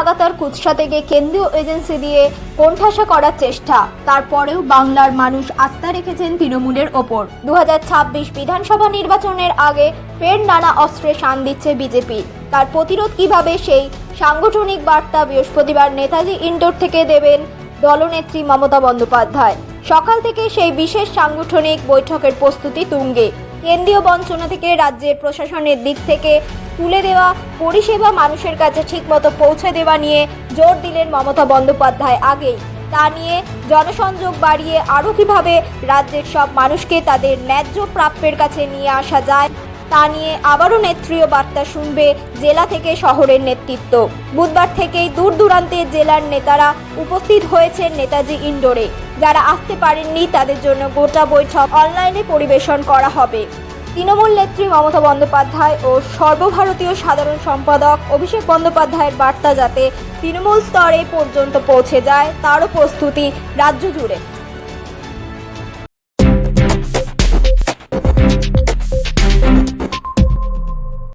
লাগাতার কুৎসা থেকে কেন্দ্রীয় এজেন্সি দিয়ে কোণঠাসা করার চেষ্টা। তারপরেও বাংলার মানুষ আস্থা রেখেছেন তৃণমূলের ওপর। দুহাজার ছাব্বিশ বিধানসভা নির্বাচনের আগে ফের নানা অস্ত্রে শান দিচ্ছে বিজেপি। তার প্রতিরোধ কীভাবে সেই সাংগঠনিক বার্তা বৃহস্পতিবার নেতাজি ইন্ডোর থেকে দেবেন দলনেত্রী মমতা বন্দ্যোপাধ্যায়। সকাল থেকে সেই বিশেষ সাংগঠনিক বৈঠকের প্রস্তুতি তুঙ্গে। কেন্দ্রীয় বঞ্চনা থেকে রাজ্যের প্রশাসনের দিক থেকে তুলে দেওয়া পরিষেবা মানুষের কাছে ঠিকমতো পৌঁছে দেওয়া নিয়ে জোর দিলেন মমতা বন্দ্যোপাধ্যায় আগেই। তা নিয়ে জনসংযোগ বাড়িয়ে আরও কীভাবে রাজ্যের সব মানুষকে তাদের ন্যায্য প্রাপ্যের কাছে নিয়ে আসা যায় তা নিয়ে আবারও নেত্রীয় বার্তা শুনবে জেলা থেকে শহরের নেতৃত্ব। বুধবার থেকেই দূর দূরান্তে জেলার নেতারা উপস্থিত হয়েছেন নেতাজি ইন্ডোরে। যারা আসতে পারেননি, তাদের জন্য গোটা বৈঠক অনলাইনে পরিবেশন করা হবে। তৃণমূল নেত্রী মমতা বন্দ্যোপাধ্যায় ও সর্বভারতীয় সাধারণ সম্পাদক অভিষেক বন্দ্যোপাধ্যায়ের বার্তা যাতে তৃণমূল স্তরে পর্যন্ত পৌঁছে যায়, তারও প্রস্তুতি রাজ্য জুড়ে।